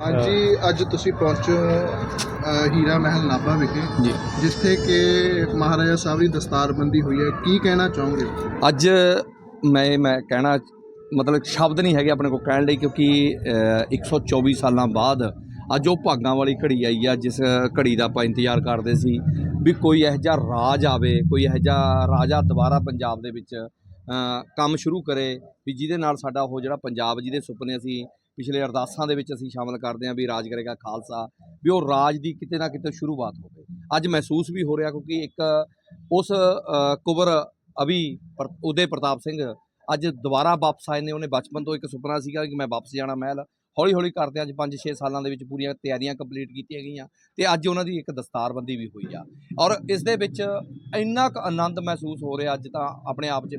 ਹਾਂਜੀ ਅੱਜ ਤੁਸੀਂ ਪਹੁੰਚੇ ਹੋ ਹੀਰਾ ਮਹਿਲ ਨਾਭਾ ਵਿਖੇ ਜੀ। ਜਿੱਥੇ ਕਿ ਮਹਾਰਾਜਾ ਸਾਹਿਬ ਦੀ ਦਸਤਾਰਬੰਦੀ ਹੋਈ ਹੈ। ਕੀ ਕਹਿਣਾ ਚਾਹੋਗੇ? ਅੱਜ ਮੈਂ ਮੈਂ ਕਹਿਣਾ ਮਤਲਬ ਸ਼ਬਦ ਨਹੀਂ ਹੈਗੇ ਆਪਣੇ ਕੋਲ ਕਹਿਣ ਲਈ ਕਿਉਂਕਿ ਅ, 124 ਸਾਲਾਂ ਬਾਅਦ ਅੱਜ ਉਹ ਭਾਗਾਂ ਵਾਲੀ ਘੜੀ ਆਈ ਆ ਜਿਸ ਘੜੀ ਦਾ ਆਪਾਂ ਇੰਤਜ਼ਾਰ ਕਰਦੇ ਸੀ ਵੀ ਕੋਈ ਇਹੋ ਜਿਹਾ ਰਾਜ ਆਵੇ ਕੋਈ ਇਹੋ ਜਿਹਾ ਰਾਜਾ ਦੁਬਾਰਾ ਪੰਜਾਬ ਦੇ ਵਿੱਚ ਅ, ਕੰਮ ਸ਼ੁਰੂ ਕਰੇ ਵੀ ਜਿਹਦੇ ਨਾਲ ਸਾਡਾ ਉਹ ਜਿਹੜਾ ਪੰਜਾਬ ਜਿਹਦੇ ਸੁਪਨੇ ਅਸੀਂ ਪਿਛਲੇ ਅਰਦਾਸਾਂ ਦੇ ਵਿੱਚ ਅਸੀਂ ਸ਼ਾਮਲ ਕਰਦੇ ਹਾਂ ਵੀ ਰਾਜ ਕਰੇਗਾ ਖਾਲਸਾ ਵੀ ਉਹ ਰਾਜ ਦੀ ਕਿਤੇ ਨਾ ਕਿਤੇ ਸ਼ੁਰੂਆਤ ਹੋਵੇ। ਅੱਜ ਮਹਿਸੂਸ ਵੀ ਹੋ ਰਿਹਾ ਕਿਉਂਕਿ ਇੱਕ ਉਸ ਅ, ਕੁਬਰ ਅਭੀ ਪਰ ਉਦੇ ਪ੍ਰਤਾਪ ਸਿੰਘ ਅੱਜ ਦੁਬਾਰਾ ਵਾਪਸ ਆਏ ਨੇ। ਉਹਨੇ ਬਚਪਨ ਤੋਂ ਇੱਕ ਸੁਪਨਾ ਸੀਗਾ ਕਿ ਮੈਂ ਵਾਪਸ ਜਾਣਾ ਮਹਿਲ। ਹੌਲੀ ਹੌਲੀ ਕਰਦੇ ਅੱਜ 5-6 ਸਾਲਾਂ ਦੇ ਵਿੱਚ ਪੂਰੀਆਂ ਤਿਆਰੀਆਂ ਕੰਪਲੀਟ ਕੀਤੀਆਂ ਗਈਆਂ ਤੇ ਅੱਜ ਉਹਨਾਂ ਦੀ ਇੱਕ ਦਸਤਾਰਬੰਦੀ ਵੀ ਹੋਈ ਆ। ਔਰ ਇਸ ਦੇ ਵਿੱਚ ਇੰਨਾ ਕੁ ਆਨੰਦ ਮਹਿਸੂਸ ਹੋ ਰਿਹਾ ਅੱਜ ਤਾਂ ਆਪਣੇ ਆਪ 'ਚ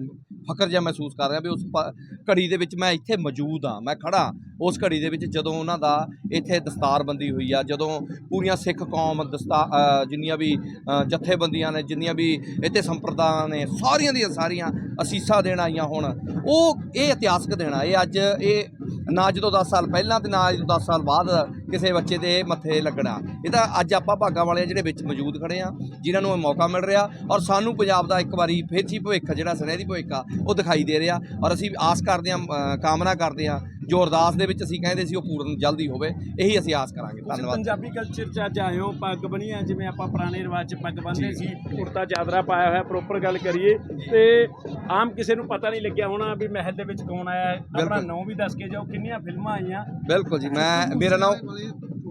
ਫਖਰ ਜਿਹਾ ਮਹਿਸੂਸ ਕਰ ਰਿਹਾ ਵੀ ਉਸ ਪ- ਘੜੀ ਦੇ ਵਿੱਚ ਮੈਂ ਇੱਥੇ ਮੌਜੂਦ ਆ ਮੈਂ ਖੜਾ ਉਸ ਘੜੀ ਦੇ ਵਿੱਚ ਜਦੋਂ ਉਹਨਾਂ ਦਾ ਇੱਥੇ ਦਸਤਾਰਬੰਦੀ ਹੋਈ ਆ ਜਦੋਂ ਪੂਰੀਆਂ ਸਿੱਖ ਕੌਮ ਦਸਤਾ ਜਿੰਨੀਆਂ ਵੀ ਅ, ਜਥੇਬੰਦੀਆਂ ਨੇ ਜਿੰਨੀਆਂ ਵੀ ਇੱਥੇ ਸੰਪਰਦਾਵਾਂ ਨੇ ਸਾਰੀਆਂ ਦੀਆਂ ਸਾਰੀਆਂ ਅਸੀਸਾਂ ਦੇਣ ਆਈਆਂ ਹੁਣ ਉਹ ਇਹ ਇਤਿਹਾਸਕ ਦਿਨ ਆ। ਇਹ ਅੱਜ ਇਹ ਨਾ ਜਦੋਂ 10 ਸਾਲ ਪਹਿਲਾਂ ਤੇ ਨਾ ਜਦੋਂ 10 ਸਾਲ ਬਾਅਦ ਕਿਸੇ ਬੱਚੇ ਦੇ ਮੱਥੇ ਲੱਗਣਾ। ਇਹ ਤਾਂ ਅੱਜ ਆਪਾਂ ਭਾਗਾਂ ਵਾਲੇ ਜਿਹੜੇ ਵਿੱਚ ਮੌਜੂਦ ਖੜੇ ਆ ਜਿਨ੍ਹਾਂ ਨੂੰ ਇਹ ਮੌਕਾ ਮਿਲ ਰਿਹਾ ਔਰ ਸਾਨੂੰ ਪੰਜਾਬ ਦਾ ਇੱਕ ਵਾਰੀ ਫੇਰ ਸੀ ਭਵਿੱਖ ਜਿਹੜਾ ਸੁਨਹਿਰੀ ਭਵਿੱਖ ਆ ਉਹ ਦਿਖਾਈ ਦੇ ਰਿਹਾ। ਔਰ ਅਸੀਂ ਆਸ ਕਰਦੇ ਹਾਂ ਕਾਮਨਾ ਕਰਦੇ ਹਾਂ ਜੋ ਅਰਦਾਸ ਦੇ ਵਿੱਚ ਅਸੀਂ ਕਹਿੰਦੇ ਸੀ ਉਹ ਪੂਰਨ ਜਲਦੀ ਹੋਵੇ ਇਹੀ ਅਸੀਂ ਆਸ ਕਰਾਂਗੇ। ਧੰਨਵਾਦ। ਪੰਜਾਬੀ ਕਲਚਰ ਚ ਅੱਜ ਆਏ ਹੋ ਪੱਗ ਬਣੀ ਆ ਜਿਵੇਂ ਆਪਾਂ ਪੁਰਾਣੇ ਰਿਵਾਜ ਚ ਪੱਗ ਬੰਨ੍ਹਦੇ ਸੀ ਕੁੜਤਾ ਚਾਦਰਾ ਪਾਇਆ ਹੋਇਆ ਪ੍ਰੋਪਰ ਗੱਲ ਕਰੀਏ ਤੇ ਆਮ ਕਿਸੇ ਨੂੰ ਪਤਾ ਨਹੀਂ ਲੱਗਿਆ ਹੋਣਾ ਵੀ ਮਹਿਲ ਦੇ ਵਿੱਚ ਕੌਣ ਆਇਆ ਹੈ। ਆਪਣਾ ਬਿਲਕੁਲ। ਨਾਂ ਵੀ ਦੱਸ ਕੇ ਜਾਓ ਕਿੰਨੀਆਂ ਫਿਲਮਾਂ ਆਈਆਂ। ਬਿਲਕੁਲ ਜੀ ਮੈਂ ਮੇਰਾ ਨਾਮ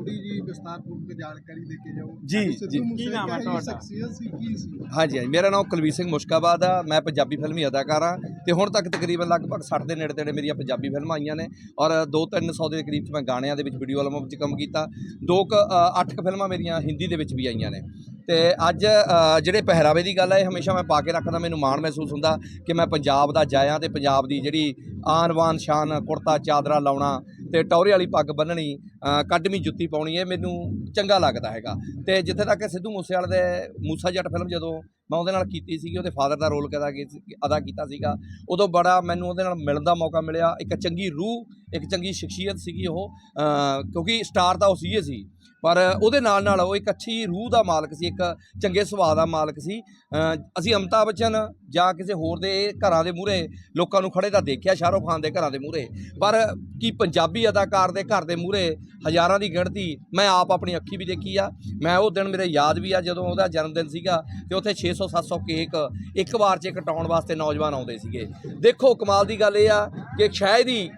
ਥੋੜੀ ਜੀ ਵਿਸਤਾਰਪੂਰਵਕ ਜਾਣਕਾਰੀ ਦੇ ਕੇ ਜਾਓ। ਜੀ, ਜੀ। ਕੀ ਨਾਮ ਹੈ ਤੁਹਾਡਾ? ਸ਼ਖਸੀਅਤ ਸੀ ਕੀ ਸੀ? ਹਾਂਜੀ ਹਾਂਜੀ। ਮੇਰਾ ਨਾਮ ਕੁਲਵੀਰ ਸਿੰਘ ਮੁਸ਼ਕਾਬਾਦ ਆ। ਮੈਂ ਪੰਜਾਬੀ ਫਿਲਮੀ ਅਦਾਕਾਰ ਆ। ਤੇ ਹੁਣ ਤੱਕ ਤਕਰੀਬਨ ਲਗਭਗ 60 ਦੇ ਨੇੜੇ ਤੇੜੇ ਮੇਰੀਆਂ ਪੰਜਾਬੀ ਫਿਲਮਾਂ ਆਈਆਂ ਨੇ। ਔਰ 2-300 ਦੇ ਕਰੀਬ 'ਚ ਮੈਂ ਗਾਣਿਆਂ ਦੇ ਵਿੱਚ ਵੀਡੀਓ ਐਲਬਮ ਵਿੱਚ ਕੰਮ ਕੀਤਾ। ਦੋ ਕੁ ਅ, ਅੱਠ ਕੁ ਫਿਲਮਾਂ ਮੇਰੀਆਂ ਹਿੰਦੀ ਦੇ ਵਿੱਚ ਵੀ ਆਈਆਂ ਨੇ। ਤੇ ਅੱਜ ਜਿਹੜੇ ਪਹਿਰਾਵੇ ਦੀ ਗੱਲ ਹੈ ਇਹ ਹਮੇਸ਼ਾ ਮੈਂ ਪਾ ਕੇ ਰੱਖਦਾ। ਮੈਨੂੰ ਮਾਣ ਮਹਿਸੂਸ ਹੁੰਦਾ ਕਿ ਮੈਂ ਪੰਜਾਬ ਦਾ ਜਾਇਆ ਤੇ ਪੰਜਾਬ ਦੀ ਜਿਹੜੀ ਆਨ ਬਾਨ ਸ਼ਾਨ ਕੁੜਤਾ ਚਾਦਰਾ ਲਾਉਣਾ ਤੇ ਟੌਰੇ ਵਾਲੀ ਪੱਗ ਬੰਨਣੀ ਅ, ਕੱਢਵੀਂ ਜੁੱਤੀ ਪਾਉਣੀ ਇਹ ਮੈਨੂੰ ਚੰਗਾ ਲੱਗਦਾ ਹੈਗਾ। ਤੇ ਜਿੱਥੇ ਤੱਕ ਸਿੱਧੂ ਮੂਸੇਵਾਲੇ ਦੇ ਮੂਸਾ ਜੱਟ ਫਿਲਮ ਜਦੋਂ ਮੈਂ ਉਹਦੇ ਨਾਲ ਕੀਤੀ ਸੀਗੀ ਉਹਦੇ ਫਾਦਰ ਦਾ ਰੋਲ ਅਦਾ ਅਦਾ ਕੀਤਾ ਸੀਗਾ ਉਦੋਂ ਬੜਾ ਮੈਨੂੰ ਉਹਦੇ ਨਾਲ ਮਿਲਣ ਦਾ ਮੌਕਾ ਮਿਲਿਆ। ਇੱਕ ਚੰਗੀ ਰੂਹ ਇੱਕ ਚੰਗੀ ਸ਼ਖਸੀਅਤ ਸੀਗੀ ਉਹ ਕਿਉਂਕਿ ਸਟਾਰ ਤਾਂ ਉਹ ਸੀਗੇ ਸੀ। ਪਰ ਉਹਦੇ ਨਾਲ ਨਾਲ ਉਹ ਇੱਕ ਅੱਛੀ ਰੂਹ ਦਾ ਮਾਲਕ ਸੀ, ਇੱਕ ਚੰਗੇ ਸੁਭਾਅ ਦਾ ਮਾਲਕ ਸੀ। ਅਸੀਂ ਅਮਿਤਾਭ ਬੱਚਨ ਜਾਂ ਕਿਸੇ ਹੋਰ ਦੇ ਘਰਾਂ ਦੇ ਮੂਹਰੇ ਲੋਕਾਂ ਨੂੰ ਖੜੇ ਤਾਂ ਦੇਖਿਆ, ਸ਼ਾਹਰੁਖ ਖਾਨ ਦੇ ਘਰਾਂ ਦੇ ਮੂਹਰੇ। ਪਰ ਕੀ ਪੰਜਾਬੀ ਅਦਾਕਾਰ ਦੇ ਘਰ ਦੇ ਮੂਹਰੇ ਹਜ਼ਾਰਾਂ ਦੀ ਗਿਣਤੀ ਮੈਂ ਆਪ ਆਪਣੀ ਅੱਖੀ ਵੀ ਦੇਖੀ ਆ। ਮੈਂ ਉਹ ਦਿਨ ਮੇਰੇ ਯਾਦ ਵੀ ਆ ਜਦੋਂ ਉਹਦਾ ਜਨਮ ਦਿਨ ਸੀਗਾ ਤੇ ਉੱਥੇ 600 700 ਕੇਕ ਇੱਕ ਵਾਰ 'ਚ ਕਟਾਉਣ ਵਾਸਤੇ ਨੌਜਵਾਨ ਆਉਂਦੇ ਸੀਗੇ। ਦੇਖੋ ਕਮਾਲ ਦੀ ਗੱਲ ਇਹ ਆ ਕਿ ਸ਼ਾਇਦ ਹੀ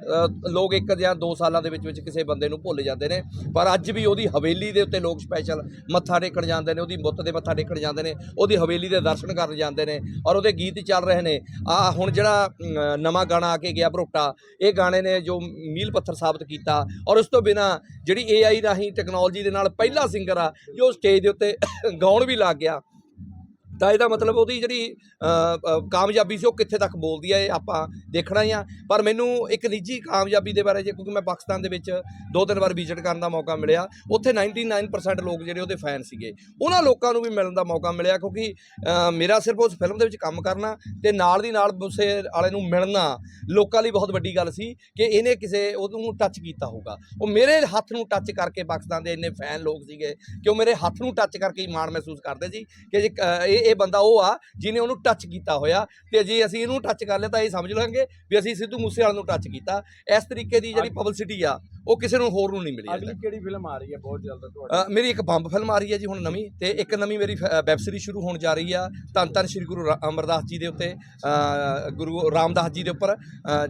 ਲੋਕ ਇੱਕ ਜਾਂ ਦੋ ਸਾਲਾਂ ਦੇ ਵਿੱਚ ਵਿੱਚ ਕਿਸੇ ਬੰਦੇ ਨੂੰ ਭੁੱਲ ਜਾਂਦੇ ਨੇ। ਪਰ ਅੱਜ ਵੀ ਉਹਦੀ ਹਵੇਲੀ ਦੇ ਉੱਤੇ ਲੋਕ ਸਪੈਸ਼ਲ ਮੱਥਾ ਟੇਕਣ ਜਾਂਦੇ ਨੇ, ਉਹਦੀ ਬੁੱਤ ਦੇ ਮੱਥਾ ਟੇਕਣ ਜਾਂਦੇ ਨੇ, ਉਹਦੀ ਹਵੇਲੀ ਦੇ ਦਰਸ਼ਨ ਕਰਨ ਜਾਂਦੇ ਨੇ ਔਰ ਉਹਦੇ ਗੀਤ ਚੱਲ ਰਹੇ ਨੇ। ਆ ਹੁਣ ਜਿਹੜਾ ਨਵਾਂ ਗਾਣਾ ਆ ਕੇ ਗਿਆ ਭਰੋਟਾ, ਇਹ ਗਾਣੇ ਨੇ ਜੋ ਮੀਲ ਪੱਥਰ ਸਾਬਤ ਕੀਤਾ ਔਰ ਉਸ ਤੋਂ ਬਿਨਾ ਜਿਹੜੀ AI ਰਾਹੀਂ ਟੈਕਨੋਲੋਜੀ ਦੇ ਨਾਲ ਪਹਿਲਾ ਸਿੰਗਰ ਆ ਜੋ ਸਟੇਜ ਦੇ ਉੱਤੇ ਗਾਉਣ ਵੀ ਲੱਗ ਗਿਆ। ਤਾਂ ਇਹਦਾ ਮਤਲਬ ਉਹਦੀ ਜਿਹੜੀ ਕਾਮਯਾਬੀ ਸੀ ਉਹ ਕਿੱਥੇ ਤੱਕ ਬੋਲਦੀ ਹੈ ਇਹ ਆਪਾਂ ਦੇਖਣਾ ਹੀ ਆ। ਪਰ ਮੈਨੂੰ ਇੱਕ ਨਿੱਜੀ ਕਾਮਯਾਬੀ ਦੇ ਬਾਰੇ ਜੇ ਕਿਉਂਕਿ ਮੈਂ ਪਾਕਿਸਤਾਨ ਦੇ ਵਿੱਚ ਦੋ ਤਿੰਨ ਵਾਰ ਵਿਜ਼ਿਟ ਕਰਨ ਦਾ ਮੌਕਾ ਮਿਲਿਆ ਉੱਥੇ 99% ਲੋਕ ਜਿਹੜੇ ਉਹਦੇ ਫੈਨ ਸੀਗੇ। ਉਹਨਾਂ ਲੋਕਾਂ ਨੂੰ ਵੀ ਮਿਲਣ ਦਾ ਮੌਕਾ ਮਿਲਿਆ ਕਿਉਂਕਿ ਮੇਰਾ ਸਿਰਫ ਉਸ ਫਿਲਮ ਦੇ ਵਿੱਚ ਕੰਮ ਕਰਨਾ ਤੇ ਨਾਲ ਦੀ ਨਾਲ ਉਸੇ ਵਾਲੇ ਨੂੰ ਮਿਲਣਾ ਲੋਕਾਂ ਲਈ ਬਹੁਤ ਵੱਡੀ ਗੱਲ ਸੀ ਕਿ ਇਹਨੇ ਕਿਸੇ ਉਹਨੂੰ ਟੱਚ ਕੀਤਾ ਹੋਊਗਾ। ਉਹ ਮੇਰੇ ਹੱਥ ਨੂੰ ਟੱਚ ਕਰਕੇ ਪਾਕਿਸਤਾਨ ਦੇ ਇੰਨੇ ਫੈਨ ਲੋਕ ਸੀਗੇ ਕਿ ਉਹ ਮੇਰੇ ਹੱਥ ਨੂੰ ਟੱਚ ਕਰਕੇ ਹੀ ਮਾਣ ਮਹਿਸੂਸ ਕਰਦੇ ਸੀ ਕਿ ਜੇ ਅ, ਇਹ ਇਹ ਬੰਦਾ ਉਹ ਆ ਜਿਹਨੇ ਉਹਨੂੰ ਟੱਚ ਕੀਤਾ ਹੋਇਆ ਤੇ ਜੇ ਅਸੀਂ ਇਹਨੂੰ ਟੱਚ ਕਰ ਲਿਆ ਤਾਂ ਇਹ ਸਮਝ ਲਾਂਗੇ ਵੀ ਅਸੀਂ ਸਿੱਧੂ ਮੂਸੇਵਾਲੇ ਨੂੰ ਟੱਚ ਕੀਤਾ। ਇਸ ਤਰੀਕੇ ਦੀ ਜਿਹੜੀ ਪਬਲਿਸਿਟੀ ਆ ਉਹ ਕਿਸੇ ਨੂੰ ਹੋਰ ਨੂੰ ਨਹੀਂ ਮਿਲੀ ਅਜੇ ਅਗਲੀ। ਕਿਹੜੀ ਫਿਲਮ ਆ ਰਹੀ ਹੈ ਬਹੁਤ ਜਲਦ ਤੁਹਾਡੀ? ਮੇਰੀ ਇੱਕ ਬੰਬ ਫਿਲਮ ਆ ਰਹੀ ਹੈ ਜੀ ਹੁਣ ਨਵੀਂ ਤੇ ਇੱਕ ਨਵੀਂ ਮੇਰੀ ਵੈਬ ਸੀਰੀਜ਼ ਸ਼ੁਰੂ ਹੋਣ ਜਾ ਰਹੀ ਆ ਧੰਨ ਧੰਨ ਸ਼੍ਰੀ ਗੁਰੂ ਅਮਰਦਾਸ ਜੀ ਦੇ ਉੱਤੇ ਗੁਰੂ ਰਾਮਦਾਸ ਜੀ ਦੇ ਉੱਪਰ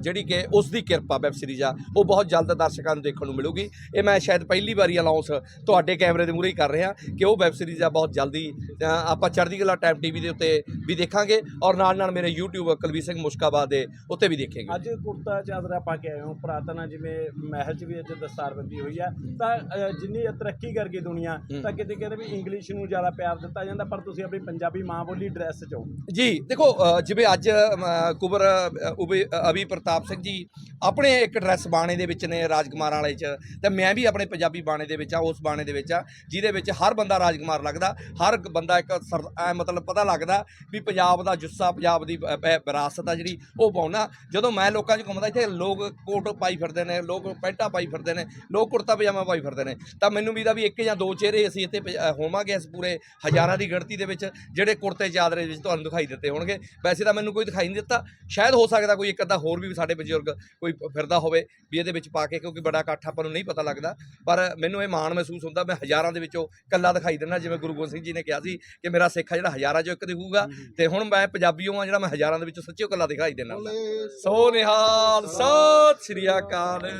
ਜਿਹੜੀ ਕਿ ਉਸ ਦੀ ਕਿਰਪਾ ਵੈਬ ਸੀਰੀਜ਼ ਆ ਉਹ ਬਹੁਤ ਜਲਦ ਦਰਸ਼ਕਾਂ ਨੂੰ ਦੇਖਣ ਨੂੰ ਮਿਲੂਗੀ। ਇਹ ਮੈਂ ਸ਼ਾਇਦ ਪਹਿਲੀ ਵਾਰੀ ਅਨਾਉਂਸ ਤੁਹਾਡੇ ਕੈਮਰੇ ਦੇ ਮੂਹਰੇ ਹੀ ਕਰ ਰਿਹਾ ਕਿ ਉਹ ਵੈਬ ਸੀਰੀਜ਼ ਆ ਬਹੁਤ ਜਲਦੀ ਆਪਾਂ ਚੜ੍ਹਦੀ ਕਲਾ ਟਾਈਮ ਟੀਵੀ ਦੇ ਉੱਤੇ ਵੀ ਦੇਖਾਂਗੇ ਔਰ ਨਾਲ ਨਾਲ ਮੇਰੇ YouTube ਕੁਲਵੀਰ ਸਿੰਘ ਮੁਸ਼ਕਾਬਾਦ ਦੇ ਉੱਤੇ ਵੀ ਦੇਖਾਂਗੇ। ਅੱਜ ਕੁੜਤਾ ਚਾਦਰਾ ਪਾ ਕੇ ਆਏ ਹੋ ਪੁਰਾਤਨ ਜਿਵੇਂ ਮਹਿਲ 'ਚ ਵੀ ਅੱਜ ਦਸਤਾਰਬੰਦੀ ਹੋਈ ਆ। ਤਾਂ ਜਿੰਨੀ ਤਰੱਕੀ ਕਰ ਗਈ ਦੁਨੀਆ। ਤਾਂ ਕਿਤੇ ਕਹਿੰਦੇ ਵੀ ਇੰਗਲਿਸ਼ ਨੂੰ ਜ਼ਿਆਦਾ ਪਿਆਰ ਦਿੱਤਾ ਜਾਂਦਾ ਪਰ ਤੁਸੀਂ ਆਪਣੀ ਪੰਜਾਬੀ ਮਾਂ ਬੋਲੀ ਡਰੈਸ 'ਚ ਹੋ। ਜੀ ਦੇਖੋ ਜਿਵੇਂ ਅੱਜ ਕੁਬਰ ਅਭੀ ਪ੍ਰਤਾਪ ਸਿੰਘ ਜੀ ਆਪਣੇ ਇੱਕ ਡਰੈਸ ਬਾਣੇ ਦੇ ਵਿੱਚ ਨੇ ਰਾਜਕੁਮਾਰਾਂ ਵਾਲੇ ਚ ਤੇ ਮੈਂ ਵੀ ਆਪਣੇ ਪੰਜਾਬੀ ਬਾਣੇ ਦੇ ਵਿੱਚ ਆ ਉਸ ਬਾਣੇ ਦੇ ਵਿੱਚ ਆ ਜਿਹਦੇ ਵਿੱਚ ਹਰ ਬੰਦਾ ਰਾਜਕੁਮਾਰ ਲੱਗਦਾ ਹਰ ਬੰਦਾ ਇੱਕ ਮਤਲਬ ਪਤਾ ਲੱਗਦਾ ਵੀ ਪੰਜਾਬ ਦਾ ਜੁੱਸਾ ਪੰਜਾਬ ਦੀ ਵਿਰਾਸਤ ਆ ਜਿਹੜੀ ਉਹ ਪਾਉਣਾ। ਜਦੋਂ ਮੈਂ ਲੋਕਾਂ 'ਚ ਘੁੰਮਦਾ ਇੱਥੇ ਲੋਕ ਕੋਟ ਪਾਈ ਫਿਰਦੇ ਨੇ ਲੋਕ ਪੈਂਟਾਂ ਪਾਈ ਫਿਰਦੇ ਨੇ ਲੋਕ ਕੁੜਤਾ ਪਜਾਮਾ ਪਾਈ ਫਿਰਦੇ ਨੇ। ਤਾਂ ਮੈਨੂੰ ਵੀ ਦਾ ਵੀ ਇੱਕ ਜਾਂ ਦੋ ਚਿਹਰੇ ਅਸੀਂ ਇੱਥੇ ਪ- ਅ, ਹੋਵਾਂਗੇ ਇਸ ਪੂਰੇ ਹਜ਼ਾਰਾਂ ਦੀ ਗਿਣਤੀ ਦੇ ਵਿੱਚ ਜਿਹੜੇ ਕੁੜਤੇ ਚਾਦਰੇ ਵਿੱਚ ਤੁਹਾਨੂੰ ਦਿਖਾਈ ਦਿੱਤੇ ਹੋਣਗੇ। ਵੈਸੇ ਤਾਂ ਮੈਨੂੰ ਕੋਈ ਦਿਖਾਈ ਨਹੀਂ ਦਿੱਤਾ। ਸ਼ਾਇਦ ਹੋ ਸਕਦਾ ਕੋਈ ਇੱਕ ਅੱਧਾ ਹੋਰ ਵੀ ਸਾਡੇ ਬਜ਼ੁਰਗ ਕੋਈ ਫਿਰਦਾ ਹੋਵੇ ਵੀ ਇਹਦੇ ਵਿੱਚ ਪਾ ਕੇ ਕਿਉਂਕਿ ਬੜਾ ਇਕੱਠ ਆਪਾਂ ਨੂੰ ਨਹੀਂ ਪਤਾ ਲੱਗਦਾ। ਪਰ ਮੈਨੂੰ ਇਹ ਮਾਣ ਮਹਿਸੂਸ ਹੁੰਦਾ ਮੈਂ ਹਜ਼ਾਰਾਂ ਦੇ ਵਿੱਚੋਂ ਕੱਲਾ ਦਿਖਾਈ ਦਿੰਦਾ ਜਿਵੇਂ ਗੁਰੂ ਗੋਬਿੰਦ ਸਿੰਘ ਜੀ ਨੇ ਕਿਹਾ ਸੀ ਕਿ ਮੇਰਾ ਸਿੱਖ ਆ ਜਿਹੜਾ ਹਜ਼ਾਰਾਂ 'ਚੋਂ ਇੱਕ ਦਿਖੂਗਾ। ਤੇ ਹੁਣ ਮੈਂ ਪੰਜਾਬੀਓ ਆ ਜਿਹੜਾ ਮੈਂ ਹਜ਼ਾਰਾਂ ਦੇ ਵਿੱਚੋਂ ਸੱਚਿਓ ਕੱਲਾ ਦਿਖਾਈ ਦਿੰਦਾ। ਸੋ ਨਿਹਾਲ ਸਤਿ ਸ੍ਰੀ ਅਕਾਲ।